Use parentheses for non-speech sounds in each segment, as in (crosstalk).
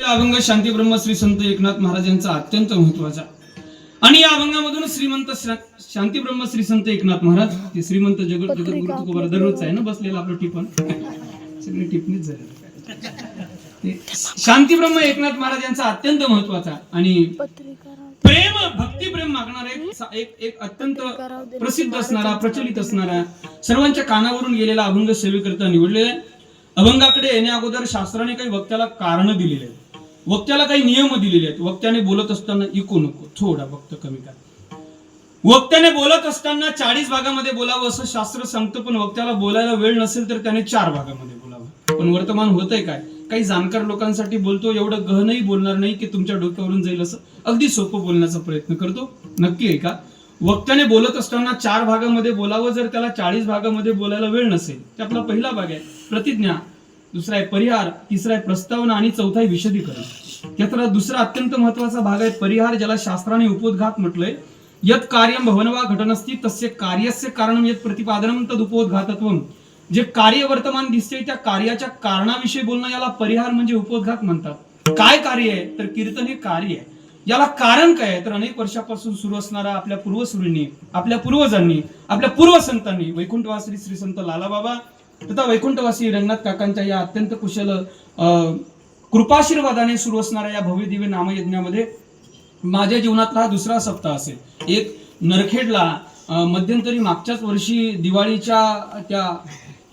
अभंग शांती ब्रह्म श्री संत एकनाथ महाराज यांचा अत्यंत महत्त्वाचा आणि या अभंगामधून श्रीमंत शांती ब्रह्म श्री संत एकनाथ महाराज ते श्रीमंत जगत जगद्गुरु तुकोबार दररोज आहे ना बसलेलं आपलं टिपण? सगळे टिपणीच झाले. शांती ब्रह्म एकनाथ महाराज यांचा अत्यंत महत्त्वाचा आणि प्रेम भक्ती प्रेम मागणारा एक एक अत्यंत प्रसिद्ध असणारा प्रचलित असणारा सर्वांच्या कानावरून गेलेला अभंग सेवेकरता निवडलेला आहे. अभंगाकडे येण्या अगोदर शास्त्राने काही वक्त्याला कारण दिलेले आहेत. वक्त्याला काही नियम दिलेले आहेत. वक्त्याने बोलत असताना इको नको थोडा वक्त कमी कर. वक्त्याने बोलत असताना चाळीस भागामध्ये बोलावं असं शास्त्र सांगतं पण वक्त्याला बोलायला वेळ नसेल तर त्याने चार भागामध्ये बोलावं. पण वर्तमान होतंय काय? काही जाणकार लोकांसाठी बोलतो एवढं गहनही बोलणार नाही की तुमच्या डोक्यावरून जाईल असं. अगदी सोपं बोलण्याचा प्रयत्न करतो. नक्की आहे का? वक्त्याने बोलत असताना चार भागामध्ये बोलावं जर त्याला चाळीस भागामध्ये बोलायला वेळ नसेल त्यातला पहिला भाग आहे प्रतिज्ञा. दुसरा आहे परिहार तिसरा आहे प्रस्तावना आणि चौथा आहे विशदीकरण. त्यातला दुसरा अत्यंत महत्त्वाचा भाग आहे परिहार ज्याला शास्त्राने उपोद्घात म्हटलंय. यत कार्यम भवनवा घटनस्ती तस्य कार्यस्य कारण यत प्रतिपादनम तद जे कार्य वर्तमान दिसते त्या कार्याच्या कारणाविषयी बोलणं याला परिहार म्हणजे उपोद्घात म्हणतात. काय कार्य आहे? तर कीर्तन हे कार्य आहे. याला कारण काय आहे? तर अनेक वर्षापासून सुरू असणारा आपल्या पूर्वसुरींनी आपल्या पूर्वजांनी आपल्या पूर्वसंतांनी वैकुंठवासरी श्री संत लालाबाबा तथा वैकुंठवासी रंगनाथ काकांच्या या अत्यंत कुशल कृपाशीर्वादाने सुरू असणाऱ्या या भव्य दिव्य नामयज्ञामध्ये माझ्या जीवनातला हा दुसरा सप्ताह असेल. एक नरखेडला मध्यंतरी मागच्याच वर्षी दिवाळीच्या त्या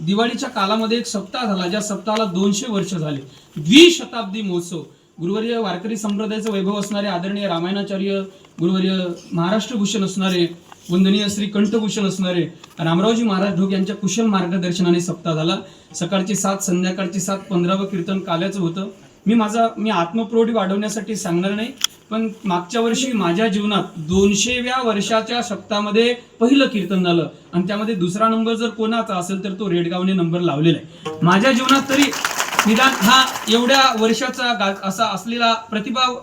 दिवाळीच्या कालामध्ये एक सप्ताह झाला ज्या सप्ताहाला दोनशे वर्ष झाले. द्विशताब्दी महोत्सव. गुरुवर्य वारकरी संप्रदायाचं वैभव असणारे आदरणीय रामायणाचार्य गुरुवर्य महाराष्ट्र भूषण असणारे वंदनीय श्री कंठभूषण असणारे रामरावजी महाराज ढोक यांच्या कुशल मार्गदर्शनाने सप्ताह झाला. सकाळची सात संध्याकाळची सात पंधरावं कीर्तन काल्याचं होतं. मी माझा मी आत्मप्रौढी वाढवण्यासाठी सांगणार नाही पण मागच्या वर्षी माझ्या जीवनात दोनशेव्या वर्षाच्या सप्ताहामध्ये पहिलं कीर्तन झालं. आणि त्यामध्ये दुसरा नंबर जर कोणाचा असेल तर तो रेडगावने नंबर लावलेला आहे. माझ्या जीवनात तरी निदान हा एवढ्या वर्षाचा गा- असा असलेला प्रतिभा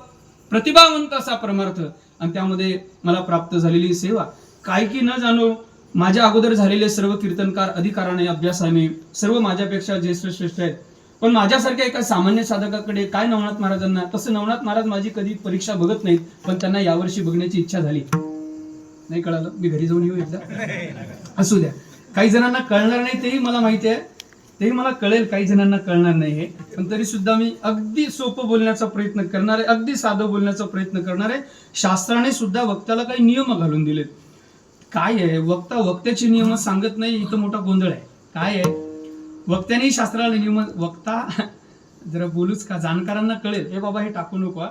प्रतिभावंत असा परमार्थ. आणि त्यामध्ये मला प्राप्त झालेली सेवा. काय की न जाणो माझ्या अगोदर झालेले सर्व कीर्तनकार अधिकाराने अभ्यासाने सर्व माझ्यापेक्षा ज्येष्ठ श्रेष्ठ आहेत. पण माझ्यासारख्या एका सामान्य साधकाकडे काय नवनाथ महाराजांना तसं नवनाथ महाराज माझी कधी परीक्षा बघत नाहीत पण त्यांना यावर्षी बघण्याची इच्छा झाली. नाही कळालं? मी घरी जाऊन येऊ एकदा? असू द्या. काही जणांना कळणार नाही तेही मला माहिती आहे. तेही मला कळेल काही जणांना कळणार नाही हे. पण तरी सुद्धा मी अगदी सोपं बोलण्याचा प्रयत्न करणार आहे अगदी साधं बोलण्याचा प्रयत्न करणार आहे. शास्त्राने सुद्धा वक्त्याला काही नियम घालून दिलेत. काय आहे? वक्ता वक्त्याचे नियम सांगत नाही इथं मोठा गोंधळ आहे. काय आहे? वक्त्याने शास्त्राला नियम वक्ता जरा बोलूच का? जाणकारांना कळेल. हे बाबा हे टाकू नको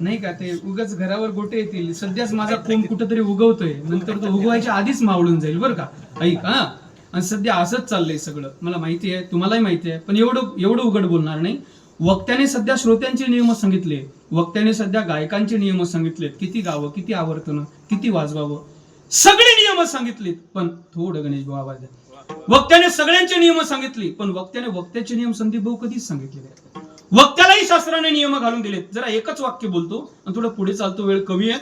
नाही का? ते उगाच घरावर गोटे येतील. सध्याच माझा कोंब कुठेतरी उगवतोय. नंतर तो उगवायच्या आधीच मावळून जाईल बरं का? ऐक हा. आणि सध्या असंच चाललंय सगळं. मला माहिती आहे तुम्हालाही माहिती आहे. पण एवढं एवढं उघड बोलणार नाही. वक्त्याने सध्या श्रोत्यांचे नियम सांगितले वक्त्याने सध्या गायकांचे नियम सांगितलेत. किती गावं किती आवर्तनं किती वाजवावं? सगळे नियम सांगितलेत पण थोडं गणेश भाऊ आवाज द्या. वक्त्याने सगळ्यांचे नियम सांगितले पण वक्त्याने वक्त्याचे नियम संदीप भाऊ कधीच सांगितलेले वक्त्यालाही शास्त्राने नियम घालून दिलेत. जरा एकच वाक्य बोलतो आणि थोडं पुढे चालतो वेळ कमी आहे.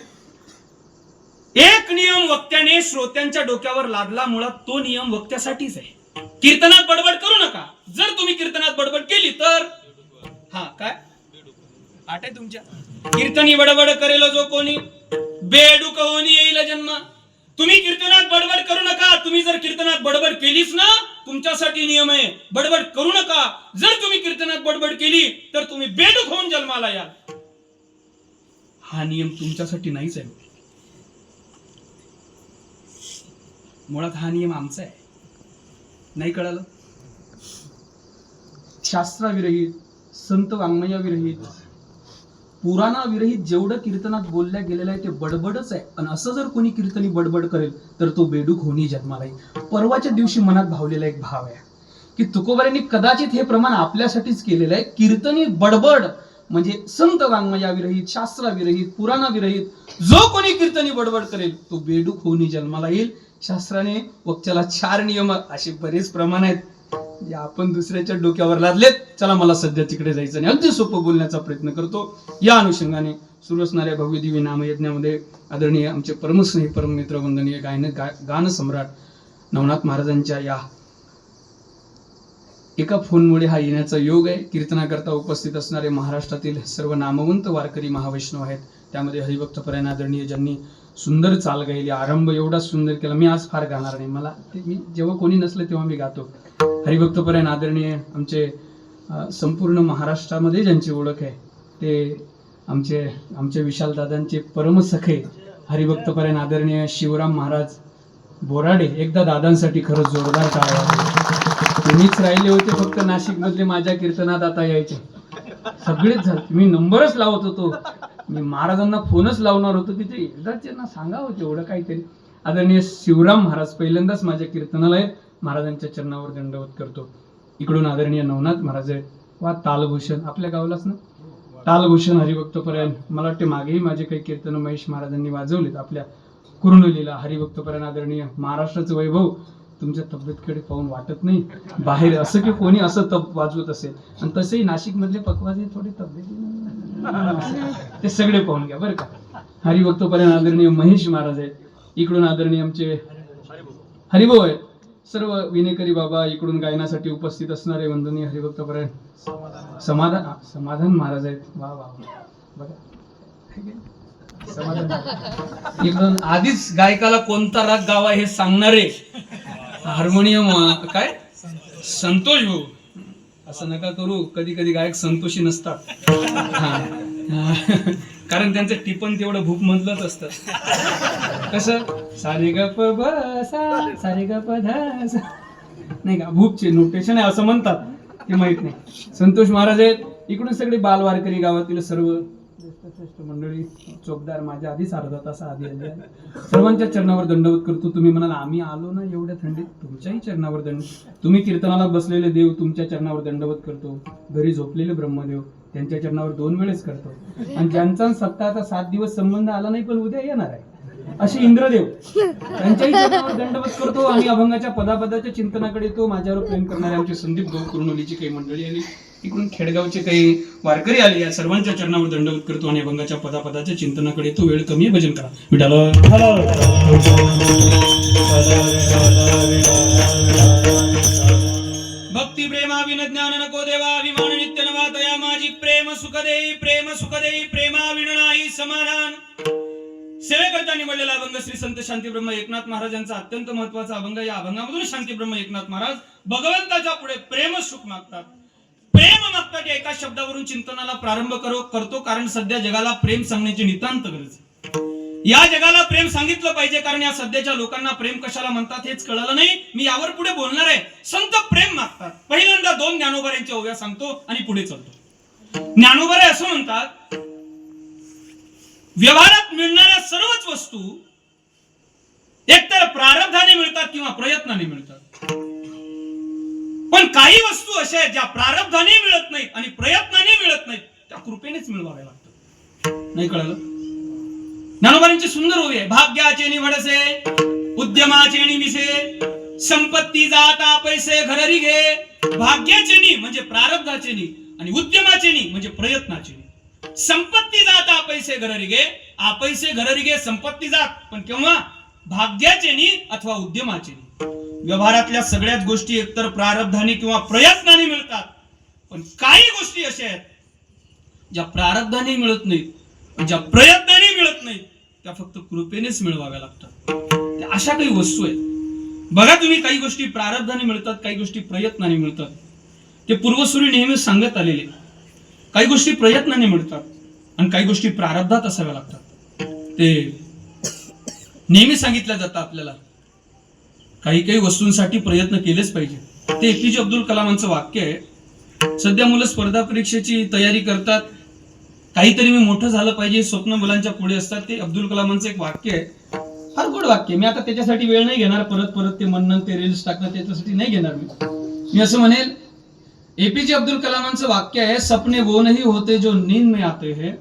एक नियम वक्त्याने श्रोत्यांच्या डोक्यावर लादला मुळात तो नियम वक्त्यासाठीच आहे. कीर्तनात बडबड करू नका. जर तुम्ही कीर्तनात बडबड केली तर हा काय? आठ आहे तुमच्या. कीर्तनी बडबड करेल जो कोणी. बेडूक होणी येईल जन्म. तुम्ही कीर्तनात बडबड करू नका. तुम्ही जर कीर्तनात बडबड केलीच ना तुमच्यासाठी नियम आहे. बडबड करू नका. जर तुम्ही कीर्तनात बडबड केली तर तुम्ही बेडूक होऊन जन्माला याल हा नियम तुमच्यासाठी नाहीच आहे. मुळात हा नियम आमचा आहे. नाही कळालं? शास्त्राविरहित संत वाङ्मयाविरहित पुराणाविरहित जेवढं कीर्तनात बोलल्या गेलेलं आहे ते बडबडच आहे. आणि असं जर कोणी कीर्तनी बडबड करेल तर तो बेडूक होणी जन्माला येईल परवाच्या दिवशी मनात भावलेला एक भाव आहे की तुकोबाऱ्यांनी कदाचित हे प्रमाण आपल्यासाठीच केलेलं आहे. कीर्तनी बडबड म्हणजे संत वाङ्मयाविरहित शास्त्राविरहित पुराणाविरहित जो कोणी कीर्तनी बडबड करेल तो बेडूक होऊन जन्माला येईल. शास्त्राने वक्त्याला चार नियम असे बरेच प्रमाण आहेत. जे आपण दुसऱ्याच्या डोक्यावर लादलेत. चला मला सध्या तिकडे जायचं आणि अगदी सोपं बोलण्याचा प्रयत्न करतो. या अनुषंगाने सुरू असणाऱ्या भव्य नामयज्ञामध्ये आदरणीय आमचे परमस्नेही परममित्र वंदनीय गायन गा, गान सम्राट नवनाथ महाराजांच्या या एका फोनमुळे हा येण्याचा योग आहे. कीर्तनाकरता उपस्थित असणारे महाराष्ट्रातील सर्व नामवंत वारकरी महावैष्णव आहेत. त्यामध्ये हरिभक्त परायण आदरणीय ज्यांनी सुंदर चाल गायली आरंभ एवढा सुंदर केला मी आज फार गाणार नाही. मला ते मी जेव्हा कोणी नसलं तेव्हा मी गातो. हरिभक्तपरायण आदरणीय आमचे संपूर्ण महाराष्ट्रामध्ये ज्यांची ओळख आहे ते आमचे आमचे विशालदादांचे परमसखे हरिभक्त आदरणीय शिवराम महाराज बोराडे एकदा दादांसाठी खरंच जोरदार टाळा तुम्हीच राहिले होते फक्त नाशिकमधले माझ्या कीर्तनात आता यायचे. सगळेच झाले. मी नंबरच लावत होतो. मी महाराजांना फोनच लावणार होतो की ते एकदाच त्यांना सांगावं तेवढं काहीतरी. आदरणीय शिवराम महाराज पहिल्यांदाच माझ्या कीर्तनाला आहेत महाराजांच्या चरणावर दंडवत करतो. इकडून आदरणीय नवनाथ महाराज आहेत वा तालभूषण. आपल्या गावालाच ना? तालभूषण हरिभक्तपरायण. मला वाटते मागेही माझे काही कीर्तन महेश महाराजांनी वाजवलेत. आपल्या कुरुणलीला हरिभक्तपरायण आदरणीय महाराष्ट्राचं वैभव. तुमच्या तब्येतकडे पाहून वाटत नाही. बाहेर असं की कोणी असं तप वाजवत असेल. आणि तसेही नाशिक मधले पकवाजे थोडे तब्येत ते सगळे पाहून घ्या बरं का. हरिभक्तपरायण आदरणीय महेश महाराज आहेत इकडून आदरणीय आमचे हरिभाऊ. आहेत सर्व विनेकरी बाबा इकडून गायनासाठी उपस्थित असणारे वंदनीय हरिभक्तपरायण समाधान समाधान महाराज आहेत. वा वा बघा. समाधान इकडून आधीच गायकाला कोणता राग गावा हे सांगणारे हार्मोनियम काय? संतोष भाऊ. असं नका करू कधी कधी गायक संतोषी नसतात. हा. (laughs) कारण त्यांचं टिपण तेवढं भूक म्हटलंच असतं. कसं? सारे गप प सा सारे गप प नाही का? भूकचे नोटेशन आहे असं म्हणतात. ते माहीत नाही. संतोष महाराज आहेत. इकडून सगळे बालवारकरी गावातील सर्व श्रेष्ठ मंडळी चोपदार माझ्या आधीच अर्धा तास आधी आले सर्वांच्या चरणावर दंडवत करतो. तुम्ही म्हणाल आम्ही आलो ना एवढ्या थंडीत? तुमच्याही चरणावर दंड तुम्ही कीर्तनाला बसलेले देव तुमच्या चरणावर दंडवत करतो. घरी झोपलेले ब्रह्मदेव त्यांच्या चरणावर दोन वेळेस करतो आणि ज्यांचा सत्ता आता सात दिवस संबंध आला नाही पण उद्या येणार आहे असे इंद्रदेव त्यांच्याही दंडवत करतो आणि अभंगाच्या पदापदाच्या चिंतनाकडे तो माझ्यावर प्रेम करणारे आमचे संदीप गौ कुर्नोलीची काही मंडळी आणि इकडून खेडगावचे काही वारकरी आले या सर्वांच्या चरणावर दंडवत करतो आणि अभंगाच्या पदापदाच्या चिंतनाकडे तो वेळ कमी भजन करा विठाला प्रेम सुख देई प्रेम सुख देई प्रेमा विण नाही समाधान. सेवेकरता निवडलेला अभंग श्री संत शांती ब्रह्म एकनाथ महाराजांचा अत्यंत महत्त्वाचा अभंग या अभंगामधून शांती ब्रह्म एकनाथ महाराज भगवंताच्या पुढे प्रेम सुख मागतात. प्रेम मागतात या एका शब्दावरून चिंतनाला प्रारंभ करो करतो कारण सध्या जगाला प्रेम सांगण्याची नितांत गरज या जगाला प्रेम सांगितलं पाहिजे कारण या सध्याच्या लोकांना प्रेम कशाला म्हणतात हेच कळलं नाही. मी यावर पुढे बोलणार आहे. संत प्रेम मागतात. पहिल्यांदा दोन ज्ञानोबाऱ्यांच्या ओव्या सांगतो आणि पुढे चालतो. ज्ञानोबारे असं म्हणतात व्यवहारात मिळणाऱ्या सर्वच वस्तू एकतर प्रारब्धाने मिळतात किंवा प्रयत्नाने मिळतात. पण काही वस्तू अशा आहेत ज्या प्रारब्धाने मिळत नाहीत आणि प्रयत्नाने मिळत नाहीत त्या कृपेनेच मिळवाव्या लागतात. नाही कळलं? ज्ञानोबांची सुंदर ओवी आहे. भाग्याचे निवडसे उद्यमाचे निमिसे संपत्ती जाता पैसे घररी घे. भाग्याचे नि म्हणजे प्रारब्धाचे नि आणि उद्यमाचे म्हणजे प्रयत्नाचे संपत्ती जात आपैसे घररिगे आपैसे घररिगे पैसे संपत्ती जात पण केव्हा? भाग्याचे अथवा उद्यमाचे व्यवहारातल्या सगळ्याच गोष्टी एकतर प्रारब्धाने किंवा प्रयत्नाने मिळतात पण काही गोष्टी अशा आहेत ज्या प्रारब्धाने मिळत नाहीत ज्या प्रयत्नाने मिळत नाहीत त्या फक्त कृपेनेच मिळवाव्या लागतात. अशा काही वस्तू आहेत. बघा तुम्ही काही गोष्टी प्रारब्धाने मिळतात काही गोष्टी प्रयत्नाने मिळतात. ते पूर्वसुरी नेहमी सांगत आलेले. काही गोष्टी प्रयत्नाने मिळतात आणि काही गोष्टी प्रारब्धात असाव्या लागतात. ते नेहमी सांगितल्या जातं आपल्याला. काही काही वस्तूंसाठी प्रयत्न केलेच पाहिजे. ते एपीजे अब्दुल कलामांचं वाक्य आहे. सध्या मुलं स्पर्धा परीक्षेची तयारी करतात. काहीतरी मी मोठं झालं पाहिजे स्वप्न मुलांच्या पुढे असतात. ते अब्दुल कलामांचं एक वाक्य आहे. फार गोड वाक्य मी आता त्याच्यासाठी वेळ नाही घेणार. परत परत ते म्हणणं ते रील्स टाकणं त्याच्यासाठी नाही घेणार मी. मी असं म्हणेल एपीजे अब्दुल कलामांचं वाक्य आहे सपने वो नहीं होते जो नींद में आते हैं।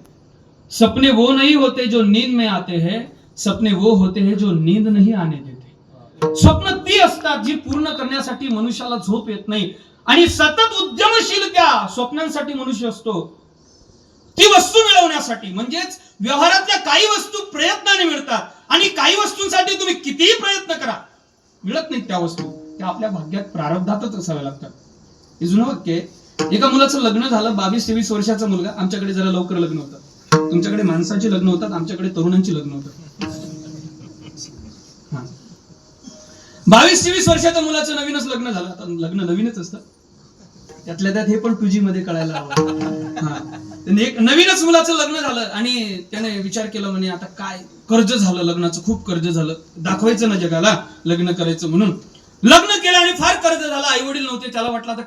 सपने वो नहीं होते जो नींद में आते हैं सपने वो होते हैं जो नींद नहीं आने देते। स्वप्न ती असतात जी पूर्ण करण्यासाठी मनुष्याला झोप येत नाही. आणि सतत उद्यमशील त्या स्वप्नांसाठी मनुष्य असतो. ती वस्तू मिळवण्यासाठी म्हणजेच व्यवहारातल्या काही वस्तू प्रयत्नाने मिळतात. आणि काही वस्तूंसाठी तुम्ही कितीही प्रयत्न करा मिळत नाहीत त्या वस्तू. त्या आपल्या भाग्यात प्रारब्धातच असाव्या लागतात. हे जुनं वाक्य आहे एका मुलाचं लग्न झालं बावीस तेवीस वर्षाचा मुलगा आमच्याकडे जरा लवकर लग्न होतं. तुमच्याकडे माणसाची लग्न होतात आमच्याकडे तरुणांची लग्न होतात बावीस तेवीस वर्षाच्या मुलाचं नवीनच लग्न झालं. आता लग्न नवीनच असतं. त्यातल्या त्यात हे पण टू जी मध्ये कळायला हवं. एक नवीनच मुलाचं लग्न झालं आणि त्याने विचार केला म्हणे आता काय कर्ज झालं? लग्नाचं खूप कर्ज झालं. दाखवायचं ना जगाला लग्न करायचं म्हणून. लग्न केलं आणि फार कर्ज झालं. आई वडील नव्हते त्याला वाटलं